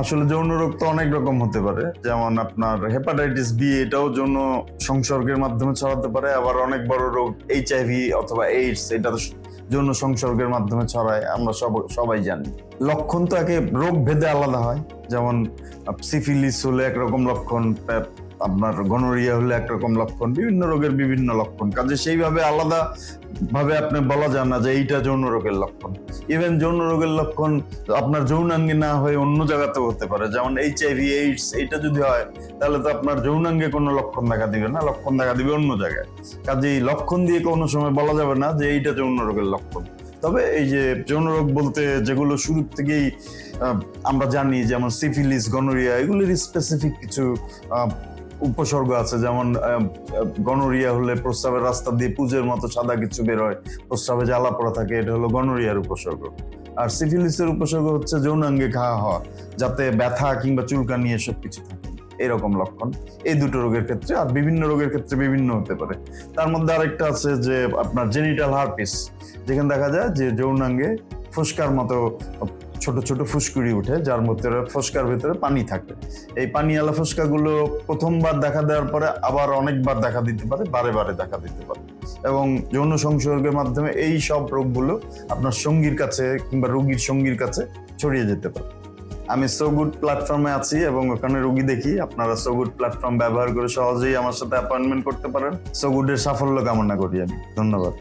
আসলে যৌন রোগ তো অনেক রকম হতে পারে। যেমন আপনার হেপাটাইটিস বি এটাও যৌন সংসর্গের মাধ্যমে ছড়াতে পারে, আবার অনেক বড় রোগ এইচআইভি অথবা এইডস এটা তো যৌন সংসর্গের মাধ্যমে ছড়ায়, আমরা সব, সবাই জানি। লক্ষণ তো একে রোগ ভেদে আলাদা হয়, যেমন সিফিলিস হলে একরকম লক্ষণ আপনার গনোরিয়া হলে একরকম লক্ষণ, বিভিন্ন রোগের বিভিন্ন লক্ষণ। কাজে সেইভাবে আলাদা ভাবে আপনি বলা যায় না যে এইটা যৌন রোগের লক্ষণ। ইভেন যৌন রোগের লক্ষণ আপনার যৌনাঙ্গে না হয়ে অন্য জায়গাতেও হতে পারে। যেমন এইচআইভি এইডস এইটা যদি হয়, তাহলে তো আপনার যৌনাঙ্গে কোনো লক্ষণ দেখা দিবে না, লক্ষণ দেখা দিবে অন্য জায়গায়। কাজেই লক্ষণ দিয়ে কোনো সময় বলা যাবে না যে এইটা যৌন রোগের লক্ষণ। তবে এই যে যৌন রোগ বলতে যেগুলো শুরু থেকেই আমরা জানি, যেমন সিফিলিস গনোরিয়া এগুলির স্পেসিফিক কিছু উপসর্গ আছে, যেমন গনোরিয়া হলে প্রস্রাবের রাস্তা দিয়ে পুজের মতো সাদা কিছু বের হয়, প্রস্রাবে জ্বালা পড়া থাকে, এটা হলো গনোরিয়ার উপসর্গ। আর সিফিলিসের উপসর্গ হচ্ছে যৌনাঙ্গে ঘা হওয়া, যাতে ব্যথা কিংবা চুলকানি এসব কিছু থাকে। এরকম লক্ষণ। এই দুটো রোগের ক্ষেত্রে, আর বিভিন্ন রোগের ক্ষেত্রে বিভিন্ন হতে পারে। তার মধ্যে আরেকটা আছে যে, আপনার জেনিটাল হারপিস যেখানে দেখা যায় যে যৌনাঙ্গে ফুসকার মতো ছোট ছোট ফুসকুড়ি উঠে, যার মধ্যে ফুসকার ভিতরে পানি থাকে। এই পানিওয়ালা ফুসকাগুলো প্রথমবার দেখা দেওয়ার পরে আবার অনেকবার দেখা দিতে পারে, বারে বারে দেখা দিতে পারে। এবং যৌন সংসর্গের মাধ্যমে এই সব রোগগুলো আপনার সঙ্গীর কাছে কিংবা রোগীর সঙ্গীর কাছে ছড়িয়ে যেতে পারে। আমি সোগুড প্ল্যাটফর্মে আছি এবং ওখানে রোগী দেখি, আপনারা সোগুড প্ল্যাটফর্ম ব্যবহার করে সহজেই আমার সাথে অ্যাপয়েন্টমেন্ট করতে পারেন। সোগুডের সাফল্য কামনা করি আমি। ধন্যবাদ।